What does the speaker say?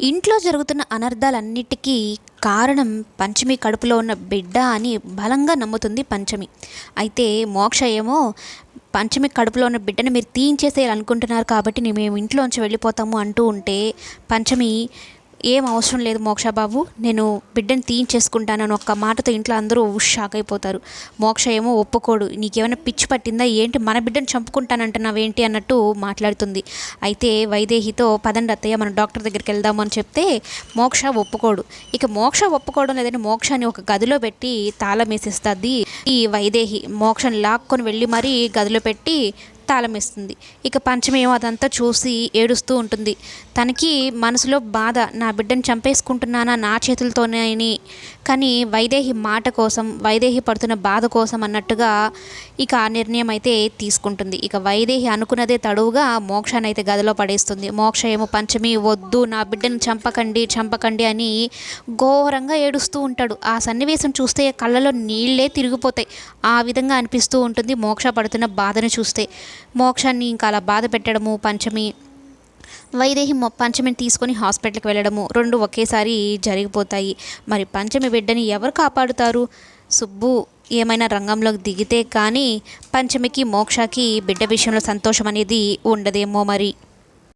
ఇంట్లో జరుగుతున్న అనర్థాలన్నిటికీ కారణం పంచమి కడుపులో ఉన్న బిడ్డ అని బలంగా నమ్ముతుంది పంచమి. అయితే మోక్ష ఏమో పంచమి కడుపులో ఉన్న బిడ్డను మీరు తీయించేసేయాలనుకుంటున్నారు కాబట్టి మేము ఇంట్లోంచి వెళ్ళిపోతాము అంటూ ఉంటే పంచమి ఏం అవసరం లేదు మోక్ష బాబు నేను బిడ్డను అని ఒక్క మాటతో ఇంట్లో అందరూ షాక్ అయిపోతారు మోక్ష ఏమో ఒప్పుకోడు. నీకేమైనా పిచ్చి పట్టిందా? ఏంటి? మన బిడ్డను చంపుకుంటానంటున్నావు ఏంటి అన్నట్టు మాట్లాడుతుంది. అయితే వైదేహితో పదండి అత్తయ్య మనం డాక్టర్ దగ్గరికి వెళ్దాము అని చెప్తే మోక్ష ఒప్పుకోడు. ఇక మోక్ష ఒప్పుకోవడం లేదని మోక్షాన్ని ఒక గదిలో పెట్టి తాళం వేసేస్తుంది ఈ వైదేహి. మోక్షని లాక్కొని వెళ్ళి మరీ గదిలో పెట్టి తాళమిస్తుంది. ఇక పంచమి ఏమో అదంతా చూసి ఏడుస్తూ ఉంటుంది. తనకి మనసులో బాధ నా బిడ్డను చంపేసుకుంటున్నానా నా చేతులతోనే అని కానీ వైదేహి మాట కోసం వైదేహి పడుతున్న బాధ కోసం అన్నట్టుగా ఇక ఆ నిర్ణయం అయితే తీసుకుంటుంది. ఇక వైదేహి అనుకున్నదే తడువుగా మోక్షాన్ని అయితే గదిలో పడేస్తుంది. మోక్ష ఏమో పంచమి వద్దు నా బిడ్డను చంపకండి చంపకండి అని ఘోరంగా ఏడుస్తూ ఉంటాడు. ఆ సన్నివేశం చూస్తే కళ్ళలో నీళ్ళే తిరిగిపోతాయి. ఆ విధంగా అనిపిస్తూ ఉంటుంది మోక్ష పడుతున్న బాధను చూస్తే. మోక్షాన్ని ఇంకా అలా బాధ పెట్టడము పంచమి వైదేహి పంచమిని తీసుకొని హాస్పిటల్కి వెళ్ళడము రెండు ఒకేసారి జరిగిపోతాయి. మరి పంచమి బిడ్డని ఎవరు కాపాడుతారు? సుబ్బు ఏమైనా రంగంలోకి దిగితే కానీ పంచమికి మోక్షకి బిడ్డ విషయంలో సంతోషం అనేది ఉండదేమో మరి.